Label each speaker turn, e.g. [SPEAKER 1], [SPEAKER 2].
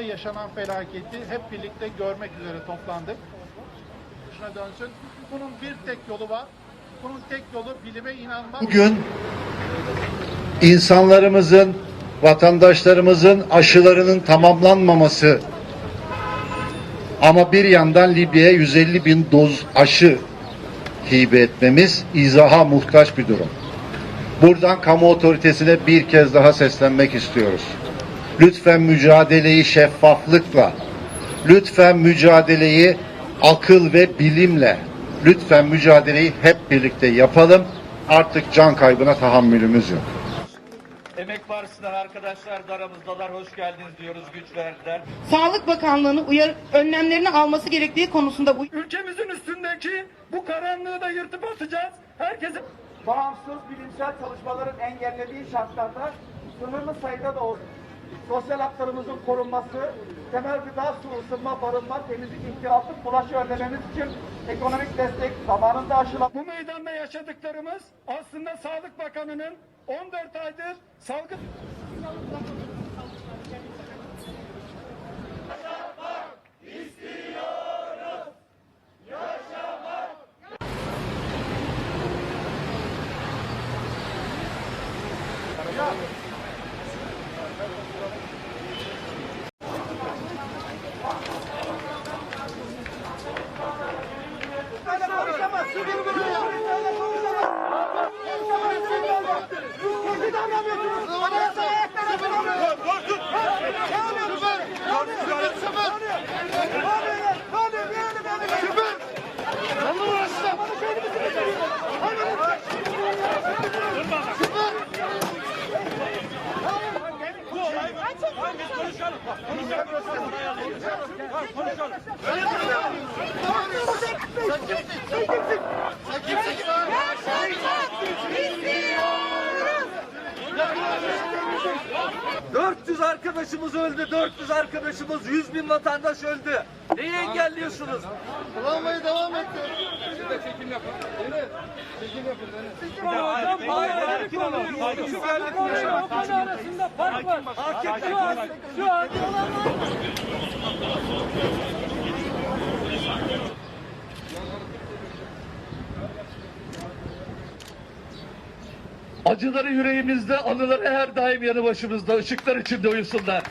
[SPEAKER 1] yaşanan felaketi hep birlikte görmek üzere toplandık. Şuna dönsün. Bunun bir tek yolu var. Bunun tek yolu bilime inanmak.
[SPEAKER 2] Bugün insanlarımızın, vatandaşlarımızın aşılarının tamamlanmaması ama bir yandan Libya'ya 150 bin doz aşı hibe etmemiz izaha muhtaç bir durum. Buradan kamu otoritesine bir kez daha seslenmek istiyoruz. Lütfen mücadeleyi şeffaflıkla, lütfen mücadeleyi akıl ve bilimle, lütfen mücadeleyi hep birlikte yapalım. Artık can kaybına tahammülümüz yok.
[SPEAKER 3] Emek Partisi'nden arkadaşlar da aramızdalar. Hoş geldiniz diyoruz. Güç verdiler.
[SPEAKER 4] Sağlık Bakanlığı'nın uyarı önlemlerini alması gerektiği konusunda bu
[SPEAKER 5] Ülkemizin üstündeki bu karanlığı da yırtıp atacağız. Herkesin
[SPEAKER 6] bağımsız bilimsel çalışmaların engellediği şartlarda sınırlı sayıda da olsun. Sosyal haklarımızın korunması, temel gıda, su, ısınma, barınma, temizlik, ihtiyaçlık, bulaşı önlememiz için ekonomik destek, zamanında aşılan
[SPEAKER 5] bu meydanda yaşadıklarımız aslında Sağlık Bakanı'nın 14 aydır salgın Konuşalım. Konuşalım. Konuşalım. Konuşalım.
[SPEAKER 3] Arkadaşımız öldü. 400 arkadaşımız, 100 bin vatandaş öldü. Neyi engelliyorsunuz? Hocam hayır, kim alıyor? arasında fark var. Şu an, şu an Acıları yüreğimizde, anıları her daim yanı başımızda. Işıklar içinde uyusunlar.